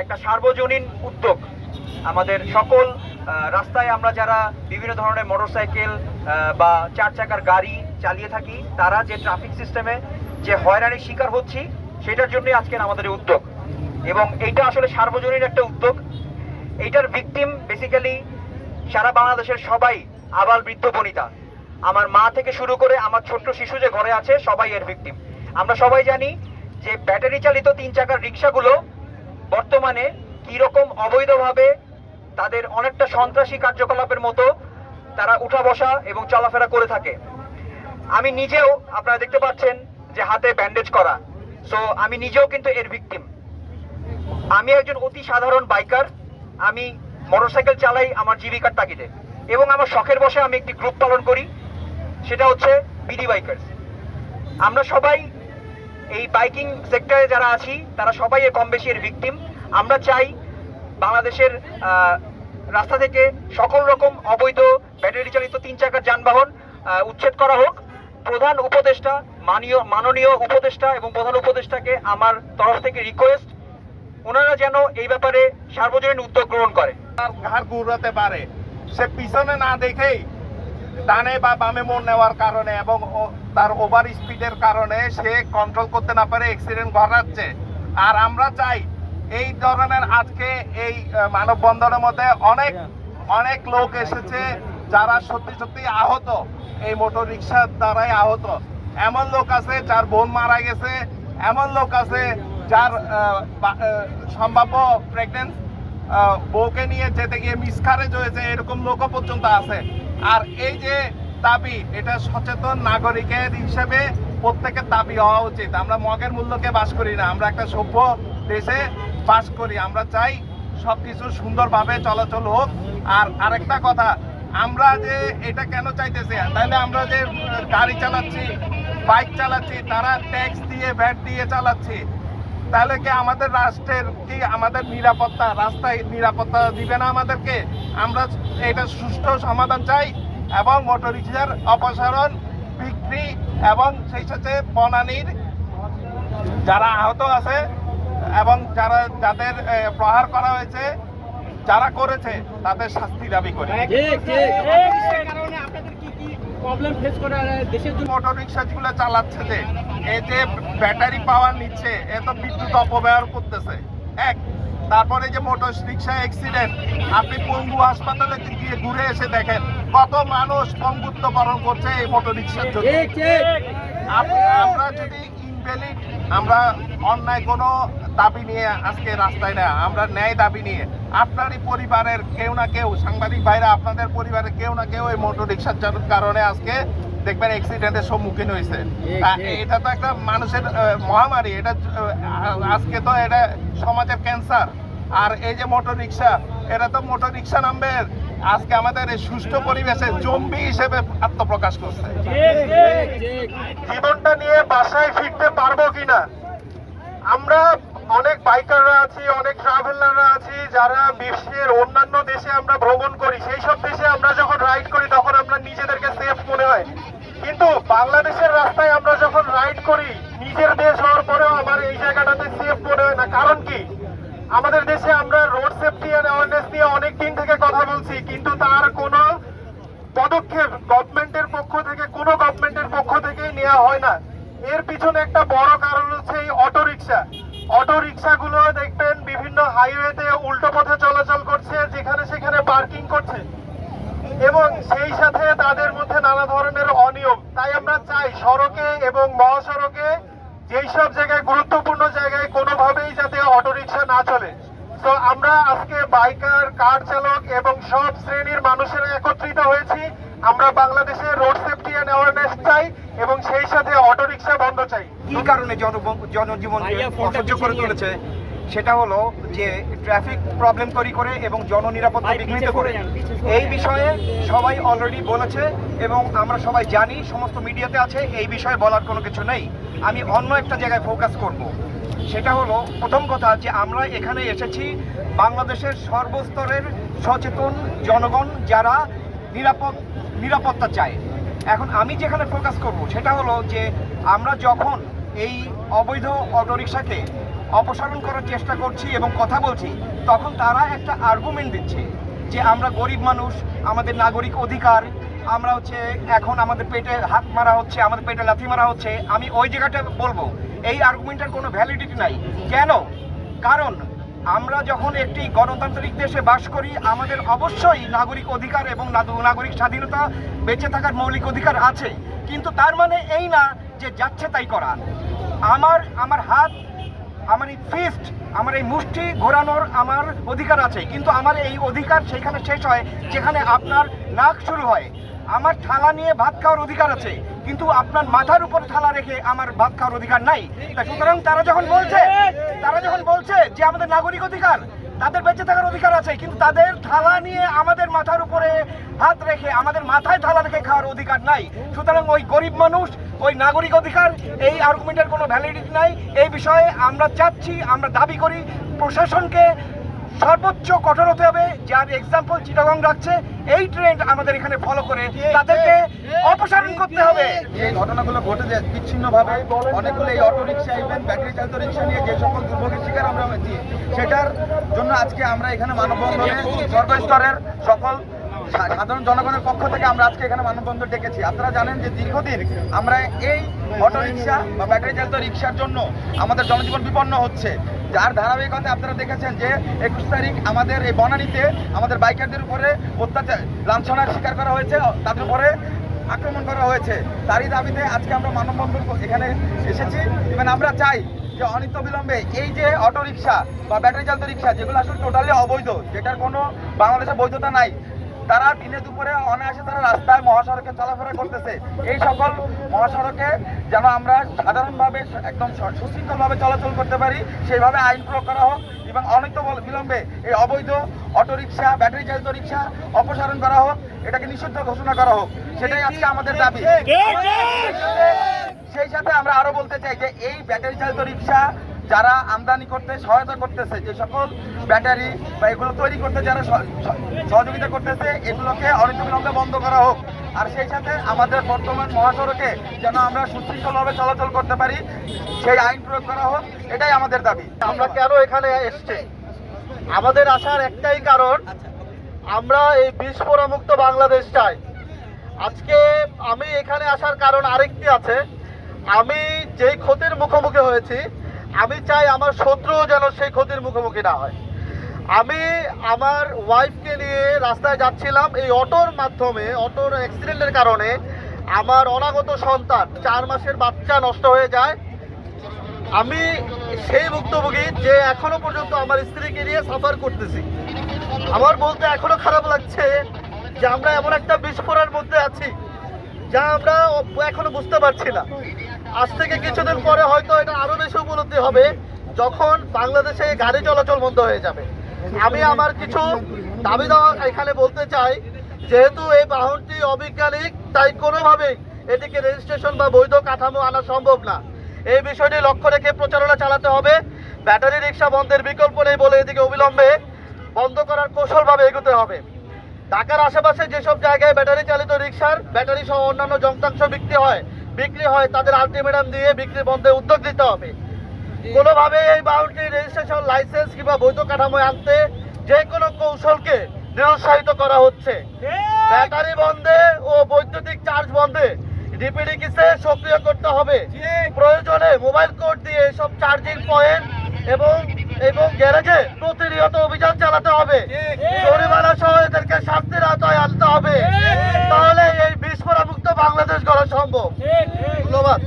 একটা সার্বজনীন উদ্যোগ। আমাদের সকল রাস্তায় আমরা যারা বিভিন্ন ধরনের মোটরসাইকেল বা চার চাকার গাড়ি চালিয়ে থাকি, তারা যে ট্রাফিক সিস্টেমে যে হয়রানির শিকার হচ্ছি, সেটার জন্যই আজকের আমাদের উদ্যোগ। এবং এইটা আসলে সার্বজনীন একটা উদ্যোগ। এইটার ভিকটিম বেসিক্যালি সারা বাংলাদেশের সবাই আবাল বৃদ্ধ বনিতা। আমার মা থেকে শুরু করে আমার ছোট্ট শিশু যে ঘরে আছে, সবাই এর ভিকটিম আমরা সবাই জানি যে ব্যাটারি চালিত তিন চাকার রিক্সাগুলো বর্তমানে কীরকম অবৈধভাবে তাদের অনেকটা সন্ত্রাসী কার্যকলাপের মতো তারা উঠা বসা এবং চলাফেরা করে থাকে। আমি নিজেও, আপনারা দেখতে পাচ্ছেন যে হাতে ব্যান্ডেজ করা। সো আমি নিজেও কিন্তু এর ভিকটিম আমি একজন অতি সাধারণ বাইকার আমি মোটরসাইকেল চালাই আমার জীবিকার তাগিদে। এবং আমার শখের বসে আমি একটি গ্রুপ পালন করি। সেটা হচ্ছে বিডি বাইকার্স আমরা সবাই এই বাইকিং সেক্টরে যারা আছি, তারা সবাই এর কম বেশি এর ভিকটিম আমরা চাই বাংলাদেশের রাস্তা থেকে সকল রকম অবৈধ ব্যাটারি চালিত তিন চাকার যানবাহন উচ্ছেদ করা হোক। প্রধান উপদেষ্টা, মানীয়, মাননীয় উপদেষ্টা এবং প্রধান উপদেষ্টাকে আমার তরফ থেকে রিকোয়েস্ট ওনারা যেন এই ব্যাপারে সার্বজনীন উদ্যোগ গ্রহণ করে। ঘাড় ঘুরাতে পারে। সে পিছনে না দেখেই ডানে বা বামে মোড় নেওয়ার কারণে এবং তার ওভার স্পিডের কারণে সে কন্ট্রোল করতে না পারে অ্যাক্সিডেন্ট ঘটাচ্ছে। আর আমরা চাই এই ধরনের আজকে এই মানববন্ধনের মধ্যে অনেক অনেক লোক এসেছে যারা সত্যি সত্যি আহত, এই মোটর রিক্সার দ্বারাই আহত। এমন লোক আছে যার বোন মারা গেছে, এমন লোক আছে যার সম্ভাব্য প্রেগনেন্ট বউকে নিয়ে যেতে গিয়ে মিসখারেজ হয়েছে, এরকম লোকও পর্যন্ত আছে। আর এই যে দাবি, এটা সচেতন নাগরিকের হিসেবে প্রত্যেকের দাবি হওয়া উচিত। আমরা মগের মূল্যকে বাস করি না, আমরা একটা সভ্য দেশে বাস করি। আমরা চাই সবকিছু সুন্দরভাবে চলাচল হোক। আর আরেকটা কথা, আমরা যে এটা কেন চাইতেছি? তাহলে আমরা যে গাড়ি চালাচ্ছি, বাইক চালাচ্ছি, তারা ট্যাক্স দিয়ে ভ্যাট দিয়ে চালাচ্ছি। তাহলে কি আমাদের রাষ্ট্রের কি আমাদের নিরাপত্তা রাস্তায় নিরাপত্তা দিবে না আমাদেরকে? আমরা এটা সুষ্ঠু সমাধান চাই এবং মোটর রিক্সার অপসারণ বিক্রি এবং সেই সাথে বনানীর যারা আহত আছে এবং যারা যাদের প্রহার করা হয়েছে যারা করেছে তাদের শাস্তি দাবি করে। ঠিক ঠিক। সে কারণে আপনাদের কি কি প্রবলেম ফেস করে আর দেশের জন্য মোটর রিক্সাগুলো চালাচ্ছে যে এই যে ব্যাটারি পাওয়ার নিচ্ছে এ তো বিদ্যুৎ অপব্যবহার করতেছে। এক তারপরে যে মোটর রিক্সা অ্যাক্সিডেন্ট আপনি পঙ্গু হাসপাতালে গিয়ে ঘুরে এসে দেখেন কত মানুষ পঙ্গুত্ব বরণ করছে এই মোটর রিক্সার জন্য। আমরা যদি ইনভ্যালিড আমরা অন্যায় কোনো দাবি নিয়ে আজকে রাস্তায় না আমরা ন্যায় দাবি নিয়ে আপনারই পরিবারের কেউ না কেউ সাংবাদিক ভাইরা আপনাদের পরিবারের কেউ না কেউ এই মোটর রিক্সার চালুর কারণে আজকে দেখবেন অ্যাক্সিডেন্টের সম্মুখীন হয়েছে। এটা তো একটা মানুষের মহামারী। এটা আজকে তো এটা সমাজের ক্যান্সার আর এই যে মোটর রিক্সা এটা তো মোটর রিক্সা নামবে। আজকে আমাদের এই সুষ্ঠু পরিবেশে জম্বি হিসেবে আত্মপ্রকাশ করছে। জীবনটা নিয়ে বাসায় ফিরতে পারব কিনা? আমরা অনেক বাইকাররা আছি, অনেক ট্রাভেলাররা আছি, যারা বিশ্বের অন্যান্য দেশে আমরা ভ্রমণ করি। সেই সব দেশে আমরা যখন রাইড করি, তখন আমরা নিজেদেরকে সেফ মনে হয়। কিন্তু বাংলাদেশের রাস্তায় আমরা যখন রাইড করি, নিজের দেশ হওয়ার পরেও আমার এই জায়গাটাতে সেফ মনে হয় না। কারণ কি? আমাদের দেশে আমরা রোড সেফটি অ্যান্ড অ্যাওয়ারনেস নিয়ে অনেক দিন থেকে কথা বলছি, কিন্তু তার কোনো পদক্ষেপ গভর্নমেন্টের পক্ষ থেকে, কোনো গভর্নমেন্টের পক্ষ থেকেই নেওয়া হয় না। এর পিছনে একটা বড় কারণ হচ্ছে এই অটো রিক্সা অটো রিক্সাগুলো দেখবেন বিভিন্ন হাইওয়েতে উল্টো পথে চলাচল করছে, যেখানে সেখানে পার্কিং করছে। এবং সেই সাথে তাদের মধ্যে নানা ধরনের অনিয়ম। তাই আমরা চাই সড়কে এবং মহাসড়কে যেই সব জায়গায় গুরুত্বপূর্ণ জায়গায় কোনোভাবেই যাতে অটোরিকশা না চলে। তো আমরা আজকে বাইকার, কার চালক এবং সব শ্রেণির মানুষেরা একত্রিত হয়েছি। আমরা বাংলাদেশে রোড সেফটি অ্যান্ড অ্যাওয়ারনেস চাই এবং সেই সাথে অটোরিকশা বন্ধ চাই। কি কারণে জন- জনজীবন অসহ্য করে তুলেছে? সেটা হলো যে ট্রাফিক প্রবলেম তৈরি করে এবং জননিরাপত্তা বিঘ্নিত করে। এই বিষয়ে সবাই অলরেডি বলেছে এবং আমরা সবাই জানি সমস্ত মিডিয়াতে আছে এই বিষয়ে বলার কোনো কিছু নেই। আমি অন্য একটা জায়গায় ফোকাস করব। সেটা হলো প্রথম কথা যে আমরা এখানে এসেছি বাংলাদেশের সর্বস্তরের সচেতন জনগণ যারা নিরাপদ নিরাপত্তা চায়। এখন আমি যেখানে ফোকাস করব সেটা হলো যে আমরা যখন এই অবৈধ অটোরিকশাকে অপসারণ করার চেষ্টা করছি এবং কথা বলছি, তখন তারা একটা আর্গুমেন্ট দিচ্ছে যে আমরা গরিব মানুষ, আমাদের নাগরিক অধিকার, আমরা হচ্ছে এখন আমাদের পেটে হাত মারা হচ্ছে, আমাদের পেটে লাথি মারা হচ্ছে, আমি ওই জায়গাটা বলব। এই আর্গুমেন্টের কোনো ভ্যালিডিটি নাই। কেন? কারণ আমরা যখন একটি গণতান্ত্রিক দেশে বাস করি, আমাদের অবশ্যই নাগরিক অধিকার এবং নাগরিক স্বাধীনতা, বেঁচে থাকার মৌলিক অধিকার আছে। কিন্তু তার মানে এই না যে যাচ্ছে তাই করা। আমার আমার হাত, আমার এই ফিস্ট আমার এই মুষ্টি ঘোরানোর আমার অধিকার আছে। কিন্তু আমার এই অধিকার সেখানে শেষ হয়, যেখানে আপনার নাক শুরু হয়। আমার থালা নিয়ে ভাত খাওয়ার অধিকার আছে, কিন্তু আপনার মাথার উপর থালা রেখে আমার ভাত খাওয়ার অধিকার নাই। সুতরাং তারা যখন বলছে, তারা যখন বলছে যে আমাদের নাগরিক অধিকার তাদের বেঁচে থাকার অধিকার আছে, কিন্তু তাদের থালা নিয়ে আমাদের মাথার উপরে হাত রেখে আমাদের মাথায় থালা রেখে খাওয়ার অধিকার নাই। সুতরাং ওই গরিব মানুষ, ওই নাগরিক অধিকার, এই আর্গুমেন্টের কোনো ভ্যালিডিটি নাই। এই বিষয়ে আমরা চাচ্ছি, আমরা দাবি করি, প্রশাসনকে সর্বোচ্চ কঠোর হতে হবে যার এক্সাম্পল চিটাগং রাখছে, এই ট্রেন্ড আমাদের এখানে ফলো করে, তাদেরকে অপসারণ করতে হবে। যে ঘটনাগুলো ঘটে যায় বিচ্ছিন্নভাবে। অনেকগুলো এই অটো রিক্সা ইভেন ব্যাটারি চালিত রিক্সা নিয়ে যে সকল দুর্ভোগের শিকার আমরা হয়েছি, সেটার জন্য আজকে আমরা এখানে মানববন্ধনে সর্বস্তরের সকল সাধারণ জনগণের পক্ষ থেকে আমরা আজকে এখানে মানববন্ধন ডেকেছি। আপনারা জানেন যে দীর্ঘদিন আমরা এই অটো রিক্সা বা ব্যাটারি চালিত রিক্সার জন্য আমাদের জনজীবন বিপন্ন হচ্ছে। যার ধারাবাহিকতা আপনারা দেখেছেন যে একুশ তারিখ আমাদের এই বনানীতে আমাদের বাইকারদের উপরে অত্যাচার, লাঞ্ছনার শিকার করা হয়েছে। তাদের উপরে আক্রমণ করা হয়েছে। তারই দাবিতে আজকে আমরা মানববন্ধন এখানে এসেছি। এবং আমরা চাই যে অনিত্য বিলম্বে এই যে অটো রিক্সা বা ব্যাটারি চালিত রিক্সা যেগুলো আসলে টোটালি অবৈধ, যেটার কোনো বাংলাদেশে বৈধতা নাই তারা দিনে দুপুরে অনায়াসে তারা রাস্তায় মহাসড়কে চলাফেরা করতেছে। এই সকল মহাসড়কে যেন আমরা সাধারণভাবে একদম সুশৃঙ্খলভাবে চলাচল করতে পারি সেইভাবে আইন প্রয়োগ করা হোক এবং অনিত্য বল- বিলম্বে এই অবৈধ অটোরিকশা ব্যাটারি চালিত রিক্সা অপসারণ করা হোক এটাকে নিষিদ্ধ ঘোষণা করা হোক সেটাই আজকে আমাদের দাবি। সেই সাথে আমরা আরও বলতে চাই যে এই ব্যাটারি চালিত রিক্সা যারা আমদানি করতে সহায়তা করতেছে, যে সকল ব্যাটারি বা এগুলো তৈরি করতে যারা সহ- সহ- সহযোগিতা করতেছে, এগুলোকে অনিতবিলম্বে বন্ধ করা হোক। আর সেই সাথে আমাদের বর্তমান মহাসড়কে যেন আমরা সুশৃঙ্খলভাবে চলাচল করতে পারি, সেই আইন প্রয়োগ করা হোক, এটাই আমাদের দাবি। আমরা কেন এখানে এসছি? আমাদের আসার একটাই কারণ, আমরা এই বিস্ফোরা মুক্ত বাংলাদেশ চাই। আজকে আমি এখানে আসার কারণ আরেকটি আছে। আমি যেই ক্ষতির মুখোমুখি হয়েছি আমি চাই আমার শত্রুও যেন সেই ক্ষতির মুখোমুখি না হয়। আমি আমার ওয়াইফকে নিয়ে রাস্তায় যাচ্ছিলাম, এই অটোর মাধ্যমে, অটোর অ্যাক্সিডেন্টের কারণে আমার অনাগত সন্তান, চার মাসের বাচ্চা নষ্ট হয়ে যায়। আমি সেই ভুক্তভোগী যে এখনও পর্যন্ত আমার স্ত্রীকে নিয়ে সাফার করতেছি। আমার বলতে এখনও খারাপ লাগছে যে আমরা এমন একটা বিস্ফোরণের মধ্যে আছি যা আমরা এখনও বুঝতে পারছি না। আজ থেকে কিছুদিন পরে হয়তো এটা আরও বেশি উপলব্ধি হবে যখন বাংলাদেশে গাড়ি চলাচল বন্ধ হয়ে যাবে। আমি আমার কিছু দাবি দেওয়া এখানে বলতে চাই, যেহেতু এই বাহনটি অবৈজ্ঞানিক, তাই কোনোভাবেই এটিকে রেজিস্ট্রেশন বা বৈধ কাঠামো আনা সম্ভব না। এই বিষয়টি লক্ষ্য রেখে প্রচারণা চালাতে হবে। ব্যাটারি রিক্সা বন্ধের বিকল্প নেই বলে এদিকে অবিলম্বে বন্ধ করার কৌশলভাবে এগোতে হবে। ঢাকার আশেপাশে যেসব জায়গায় ব্যাটারি চালিত রিক্সার ব্যাটারি সহ অন্যান্য যন্ত্রাংশ বিক্রি হয় বিক্রি হয় তাদের আলটিমেটাম দিয়ে বিক্রি বন্ধে উদ্যোগ নিতে হবে। কোনোভাবে এই বাহনটি রেজিস্ট্রেশন লাইসেন্স কিংবা বৈধ কাঠামোয় আনতে যে কোনো কৌশলকে নিরুৎসাহিত করা হচ্ছে। ব্যাটারি বন্ধে ও বৈদ্যুতিক চার্জ বন্ধে ডিপিডিকিসে সক্রিয় করতে হবে। প্রয়োজনে মোবাইল কোড দিয়ে সব চার্জিং পয়েন্ট এবং এবং গ্যারেজে প্রতিনিয়ত অভিযান চালাতে হবে। জরিমানা সহ এদেরকে শাস্তির আওতায় আনতে হবে। পিসপরা মুক্ত বাংলাদেশ গড়া সম্ভব। ধন্যবাদ।